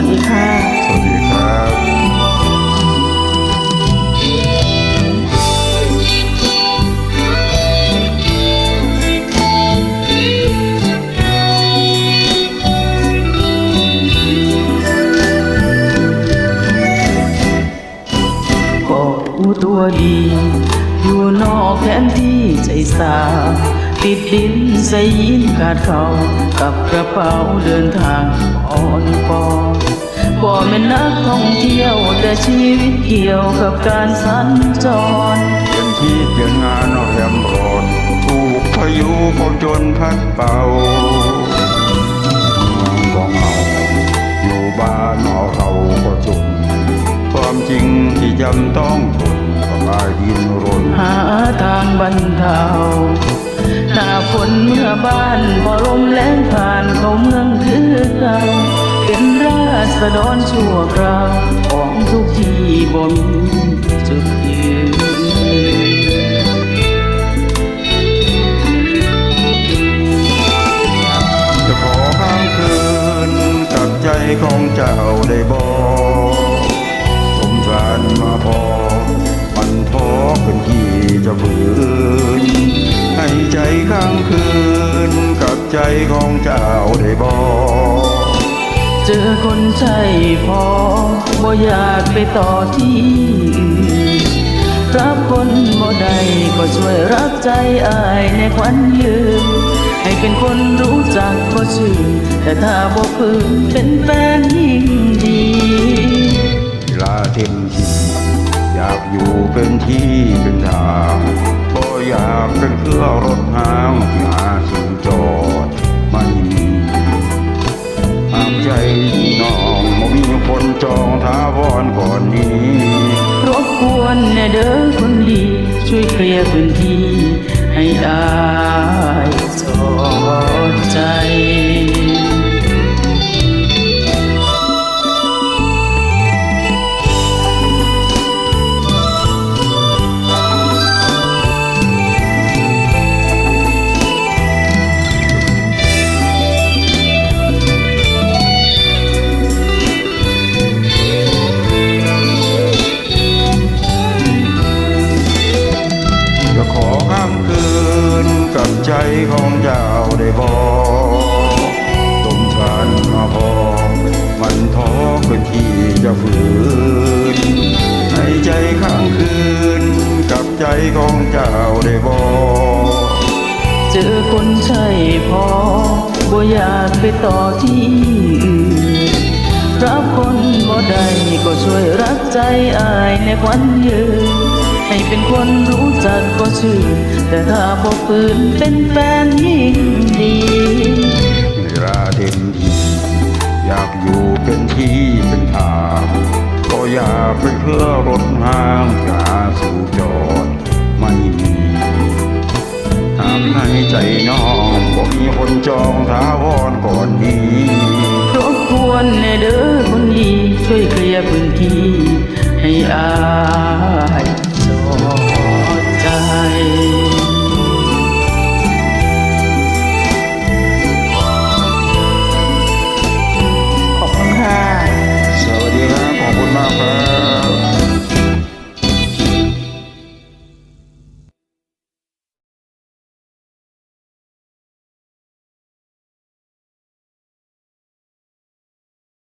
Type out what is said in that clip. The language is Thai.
好，多你 อยู่นอกแผนที่ใจสา ติดดินใส่ยินขาดเขากับกระเป๋าเดินทางอ่อนปอบ่แม่นนักท่องเที่ยวแต่ชีวิตเกี่ยวกับการสัญจรเป็นที่เพียงงานแรมร้อนถูกพายุฝนจนพัดเป่าเมืองของเราอยู่บ้านนอเราก็จนความจริงที่จำต้องทน ดินรนหาทางบรรเทาหน้าฝนเมื่อบ้านพอลมแรงผ่านเขาเมืองคือเก่าเป็นราษฎรชั่วคราวของทุกที่บ่มีจุดยืนจะขอข้างคืนกับใจของเจ้าได้บอกสมสารมาพอ มันท้อเป็นที่จะฝืนให้ใจข้างคืนกับใจของเจ้าได้บอกเจอคนใช่พอบ่อยากไปต่อที่อื่นรับคนบ่ได้ก็ช่วยรับใจอายในควันยืนให้เป็นคนรู้จักก็ชื่อแต่ถ้าบ่พื้นเป็นแฟนยิ่งดี อนแน่เด้อคนดี ช่วยเคลียร์พื้นที่ให้อาย คืน กับใจของเจ้าได้บอกเจอคนใช่พอบ่อยากไปต่อที่อื่นรับคนบ่ได้ก็ช่วยรักใจอายในควันยืนให้เป็นคนรู้จักก็ชื่อ แต่ถ้าบ่ปืนเป็นแฟนยิ่งดีเวลาเต็มที่อยากอยู่เป็นที่เป็นทาง ก็อยากเป็นเพื่อรถห้างกาสู่จอดไม่มีหากในใจน้องก็มีคนจองท้าวอนก่อนนี้รบกวนในเด้อคนดีช่วยเคลียร์พื้นที่ให้อา